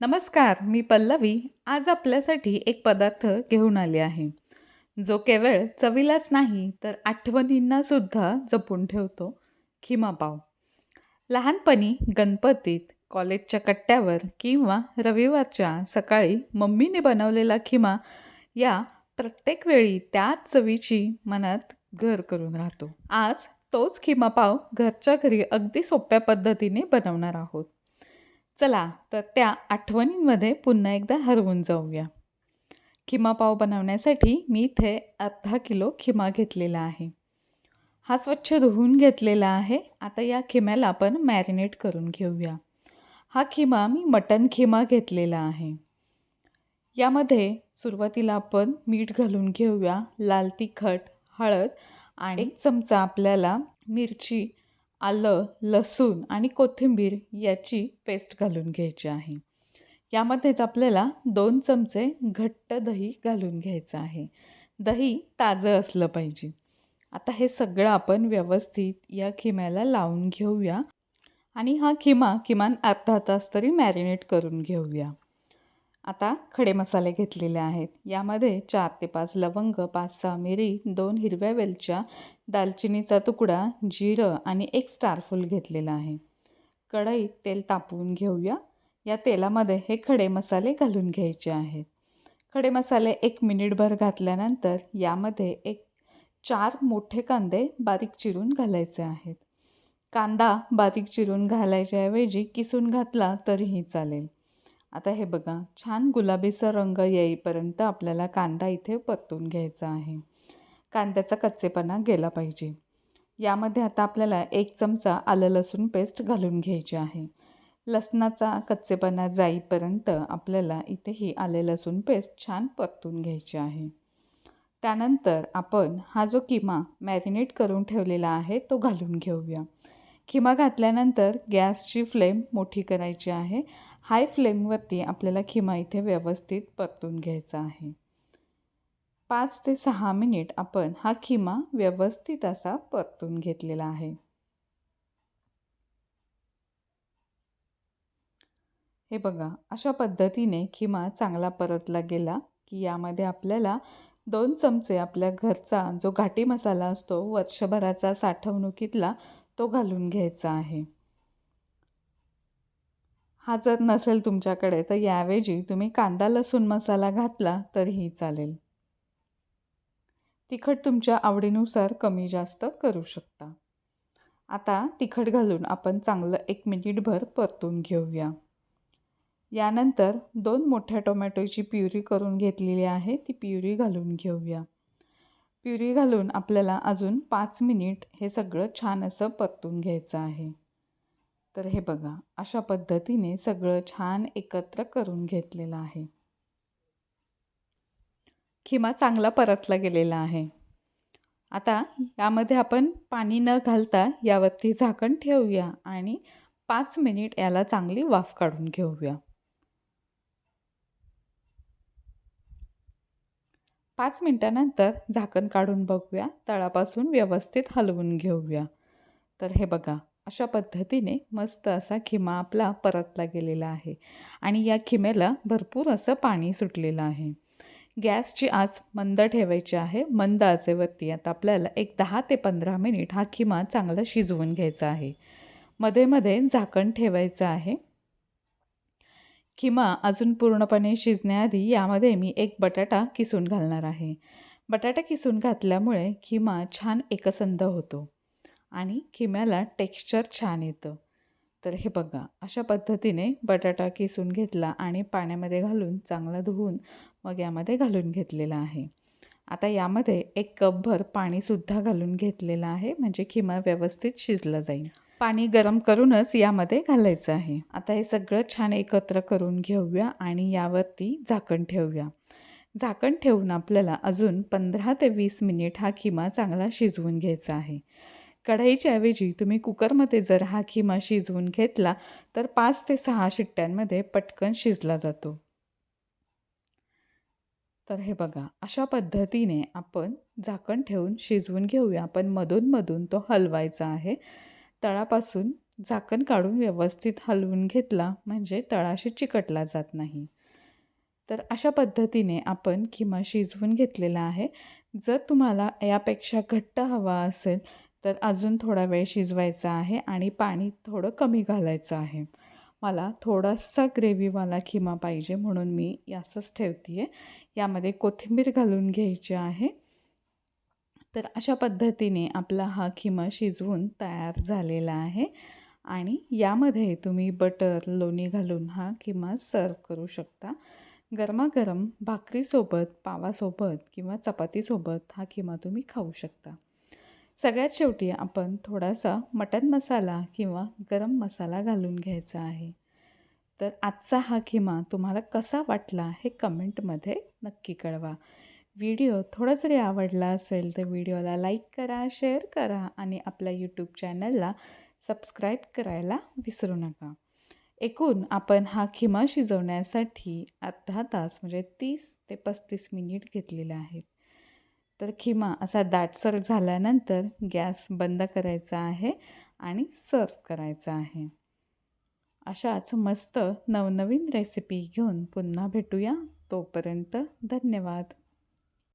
नमस्कार मी पल्लवी. आज आपल्यासाठी एक पदार्थ घेऊन आले आहे. जो केवळ चवीलाच नाही तर आठवणींना सुद्धा जपून ठेवतो. खिमा पाव. लहानपणी गणपतीत कॉलेजच्या कट्ट्यावर किंवा रविवारच्या सकाळी मम्मीने बनवलेला खिमा या प्रत्येक वेळी त्याच चवीची मनात घर करून राहतो. आज तोच खिमा पाव घरच्या घरी अगदी सोप्या पद्धतीने बनवणार आहोत. चला तर त्या आठवणींमध्ये पुन्हा एकदा हरवून जाऊया. खिमा पाव बनवण्यासाठी मी इथे अर्धा किलो खिमा घेतलेला आहे. हा स्वच्छ धुवून घेतलेला आहे. आता या खिम्याला आपण मॅरिनेट करून घेऊया. हा खिमा मी मटन खिमा घेतलेला आहे. यामध्ये सुरुवातीला आपण मीठ घालून घेऊया लाल तिखट हळद आणि एक चमचा आपल्याला मिरची आलं लसूण आणि कोथिंबीर याची पेस्ट घालून घ्यायची आहे. यामध्येच आपल्याला दोन चमचे घट्ट दही घालून घ्यायचं आहे. दही ताजं असलं पाहिजे. आता हे सगळं आपण व्यवस्थित या खिम्याला लावून घेऊया आणि हा खिमा किमान अर्धा तास तरी मॅरिनेट करून घेऊया. आता खडे मसाले घेतलेले आहेत. यामध्ये चार ते पाच लवंग पाच सहा मिरी दोन हिरव्या वेलच्या दालचिनीचा तुकडा जिरं आणि एक स्टारफूल घेतलेला आहे. कढईत तेल तापवून घेऊया. या तेलामध्ये हे खडे मसाले घालून घ्यायचे आहेत. खडे मसाले एक मिनिटभर घातल्यानंतर यामध्ये एक चार मोठे कांदे बारीक चिरून घालायचे आहेत. कांदा बारीक चिरून घालायच्याऐवजी किसून घातला तरीही चालेल. आता हे बघा छान गुलाबीचा रंग येईपर्यंत आपल्याला कांदा इथे परतून घ्यायचा आहे. कांद्याचा कच्चेपणा गेला पाहिजे. यामध्ये आता आपल्याला एक चमचा आलं लसूण पेस्ट घालून घ्यायची आहे. लसणाचा कच्चेपणा जाईपर्यंत आपल्याला इथे ही आले लसूण पेस्ट छान परतून घ्यायची आहे. त्यानंतर आपण हा जो किमा मॅरिनेट करून ठेवलेला आहे तो घालून घेऊया. किमा घातल्यानंतर गॅसची फ्लेम मोठी करायची आहे. हाय फ्लेमवरती आपल्याला खिमा इथे व्यवस्थित परतून घ्यायचा आहे. पाच ते सहा मिनिट आपण हा खिमा व्यवस्थित असा परतून घेतलेला आहे. हे बघा अशा पद्धतीने खिमा चांगला परतला गेला की यामध्ये आपल्याला दोन चमचे आपल्या घरचा जो घाटी मसाला असतो वर्षभराचा साठवणुकीतला तो घालून घ्यायचा आहे. हा जर नसेल तुमच्याकडे तर याऐवजी तुम्ही कांदा लसूण मसाला घातला तरीही चालेल. तिखट तुमच्या आवडीनुसार कमी जास्त करू शकता. आता तिखट घालून आपण चांगलं एक मिनिटभर परतून घेऊया. यानंतर दोन मोठ्या टोमॅटोची प्युरी करून घेतलेली आहे ती प्युरी घालून घेऊया. प्युरी घालून आपल्याला अजून पाच मिनिट हे सगळं छान असं परतून घ्यायचं आहे. तर हे बघा अशा पद्धतीने सगळं छान एकत्र करून घेतलेलं आहे. खिमा चांगला परतला गेलेला आहे. आता यामध्ये आपण पाणी न घालता यावरती झाकण ठेवूया आणि पाच मिनिट याला चांगली वाफ काढून घेऊया. पाच मिनटानंतर झाकण काढून बघूया तळापासून व्यवस्थित हलवून घेऊया. तर हे बघा अशा पद्धतीने मस्त असा खिमा आपला परतला गेलेला आहे. आणि या खिमेला भरपूर असं पाणी सुटलेलं आहे. गॅसची आज मंद ठेवायची आहे. मंद आचेवरती आता आपल्याला एक दहा ते पंधरा मिनिट हा खिमा चांगला शिजवून घ्यायचा आहे. मध्ये मध्ये झाकण ठेवायचं आहे. किंवा अजून पूर्णपणे शिजण्याआधी यामध्ये मी एक बटाटा किसून घालणार आहे. बटाटा किसून घातल्यामुळे खिमा छान एकसंध होतो. आणि खिम्याला टेक्स्चर छान येतं. तर हे बघा अशा पद्धतीने बटाटा किसून घेतला आणि पाण्यामध्ये घालून चांगला धुवून मग यामध्ये घालून घेतलेला आहे. आता यामध्ये एक कपभर पाणीसुद्धा घालून घेतलेलं आहे म्हणजे खिमा व्यवस्थित शिजला जाईल. पाणी गरम करूनच यामध्ये घालायचं आहे. आता हे सगळं छान एकत्र करून घेऊया आणि यावरती झाकण ठेवूया. झाकण ठेवून आपल्याला अजून पंधरा ते वीस मिनिट हा खिमा चांगला शिजवून घ्यायचा आहे. कढईच्या ऐवजी तुम्ही कुकरमध्ये जर हा खिमा शिजवून घेतला तर पाच ते सहा शिट्ट्यांमध्ये पटकन शिजला जातो. तर हे बघा अशा पद्धतीने आपण झाकण ठेवून शिजवून घेऊया. आपण मधूनमधून तो हलवायचा आहे. तळापासून झाकण काढून व्यवस्थित हलवून घेतला म्हणजे तळाशी चिकटला जात नाही. तर अशा पद्धतीने आपण किमा शिजवून घेतलेला आहे. जर तुम्हाला यापेक्षा घट्ट हवा असेल तर अजून थोडा वेळ शिजवायचा आहे आणि पाणी थोडं कमी घालायचं आहे. मला थोडासा ग्रेव्हीवाला खिमा पाहिजे म्हणून मी असंच ठेवते आहे यामध्ये कोथिंबीर घालून घ्यायची आहे. तर अशा पद्धतीने आपला हा खिमा शिजवून तयार झालेला आहे आणि यामध्ये तुम्ही बटर लोणी घालून हा किमा सर्व करू शकता. गरमागरम भाकरीसोबत पावासोबत किंवा चपातीसोबत हा किमा तुम्ही खाऊ शकता. सगळ्यात शेवटी आपण थोडासा मटन मसाला किंवा गरम मसाला घालून घ्यायचा आहे. तर आजचा हा किमा तुम्हाला कसा वाटला हे कमेंटमध्ये नक्की कळवा. व्हिडिओ थोडा जरी आवडला असेल तर व्हिडिओला लाईक करा शेअर करा आणि आपल्या यूट्यूब चॅनलला सबस्क्राईब करायला विसरू नका. एकूण आपण हा खिमा शिजवण्यासाठी अर्धा तास म्हणजे तीस ते पस्तीस मिनिट घेतलेले आहेत तर खिमा असा दाटसर झाल्यानंतर गॅस बंद करायचा आहे आणि सर्व करायचा आहे. अशाच मस्त नवनवीन रेसिपी घेऊन पुन्हा भेटूया. तोपर्यंत धन्यवाद.